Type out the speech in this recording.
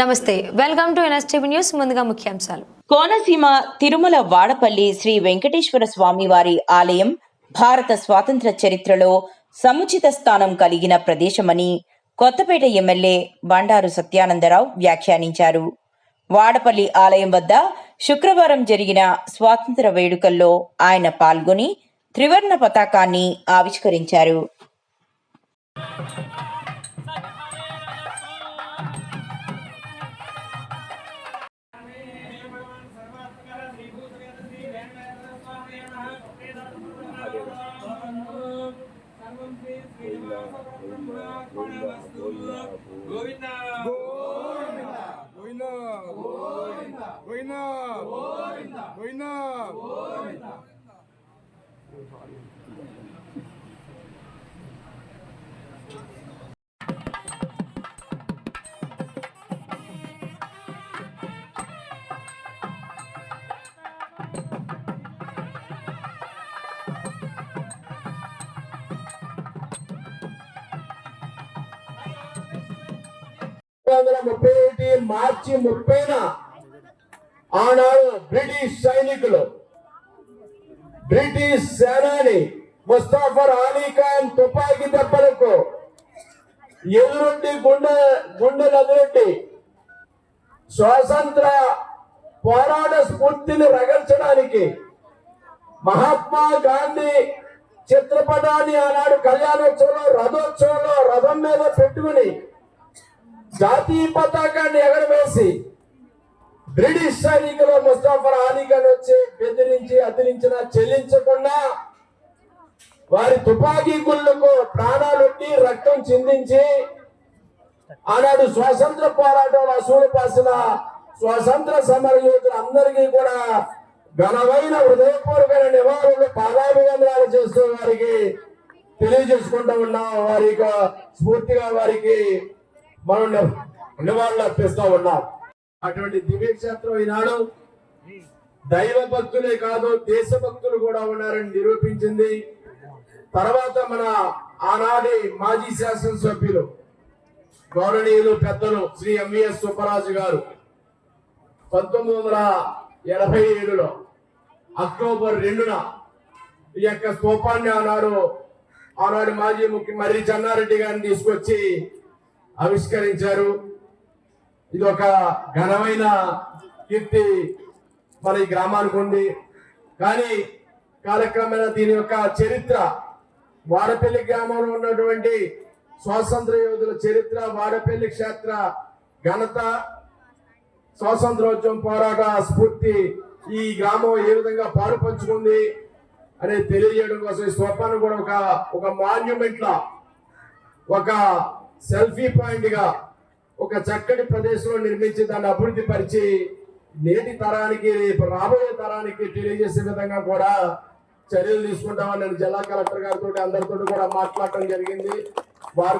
నమస్తే welcome to NSTV news. ముందుగా ముఖ్యాంశాలు. కోనసీమ తిరుమల వాడపల్లి శ్రీ వెంకటేశ్వర స్వామి వారి ఆలయం భారత స్వాతంత్ర చరిత్రలో సముచిత స్థానం కలిగిన ప్రదేశమని కొత్తపేట ఎమ్మెల్యే బండారు సత్యానందరావు వ్యాఖ్యానించారు. వాడపల్లి ఆలయం వద్ద శుక్రవారం జరిగిన స్వాతంత్ర వేడుకల్లో ఆయన పాల్గొని త్రివర్ణ పతాకాన్ని ఆవిష్కరించారు. వందల ముప్పై ఒకటి మార్చి ముప్పైన ఆనాడు బ్రిటిష్ సైనికులు బ్రిటిష్ సేనాని ముస్తాఫర్ అలీ ఖాన్ తుపాకీ దెబ్బలకు ఎదురుండి గుండె గుండెలు స్వాతంత్ర పోరాట స్ఫూర్తిని రగల్చడానికి మహాత్మా గాంధీ చిత్రపటాన్ని ఆనాడు కళ్యాణోత్సవంలో రథోత్సవంలో రథం మీద పెట్టుకుని జాతీయ పతాకాన్ని ఎగరవేసి బ్రిటిష్ సైనికులు ముస్తాఫర్ అలీ ఖాన్ వచ్చి బెదిరించి అదిలించిన చెల్లించకుండా వారి తుపాకీ గుళ్ళకు ప్రాణాలొట్టి రక్తం చిందించి ఆనాడు స్వాతంత్ర పోరాటంలో అసూలు పాసిన స్వాతంత్ర సమర యోధులు అందరికీ కూడా ఘనమైన హృదయపూర్వకమైన నివారణలు పాదాభివందనాలు చేస్తూ వారికి తెలియజేసుకుంటూ ఉన్నాం. వారి స్ఫూర్తిగా వారికి మనం నివాళులు అర్పిస్తూ ఉన్నాం. అటువంటి దివ్యక్షేత్రం ఈనాడు దైవ భక్తులే కాదు దేశభక్తులు కూడా ఉన్నారని నిరూపించింది. తర్వాత మన ఆనాటి మాజీ శాసనసభ్యులు గౌరవనీయులు పెద్దలు శ్రీ ఎంవిఎస్ సుబ్బరాజు గారు పంతొమ్మిది వందల ఎనభై ఏడులో అక్టోబర్ రెండున ఈ యొక్క స్తూపాన్ని ఆనాడు ఆనాడు మాజీ ముఖ్య మర్రి చెన్నారెడ్డి గారిని తీసుకొచ్చి ఆవిష్కరించారు. ఇది ఒక ఘనమైన కీర్తి మరి ఈ గ్రామానికి ఉంది. కానీ కాలక్రమేణా దీని యొక్క చరిత్ర వాడపల్లి గ్రామంలో ఉన్నటువంటి స్వాతంత్ర యోధుల చరిత్ర వాడపల్లి క్షేత్ర ఘనత స్వాతంత్రోద్యమ పోరాట స్ఫూర్తి ఈ గ్రామం ఏ విధంగా పాలు పంచుకుంది అనేది తెలియజేయడం కోసం ఈ స్తూపాన్ని కూడా ఒక ఒక మాన్యుమెంట్ లా ఒక సెల్ఫీ పాయింట్గా ఒక చక్కటి ప్రదేశంలో నిర్మించి దాన్ని అభివృద్ధి పరిచి నేటి తరానికి రేపు రాబోయే తరానికి తెలియజేసే విధంగా కూడా చర్యలు తీసుకుంటామని నేను జిల్లా కలెక్టర్ గారితో అందరితో కూడా మాట్లాడటం జరిగింది. వారు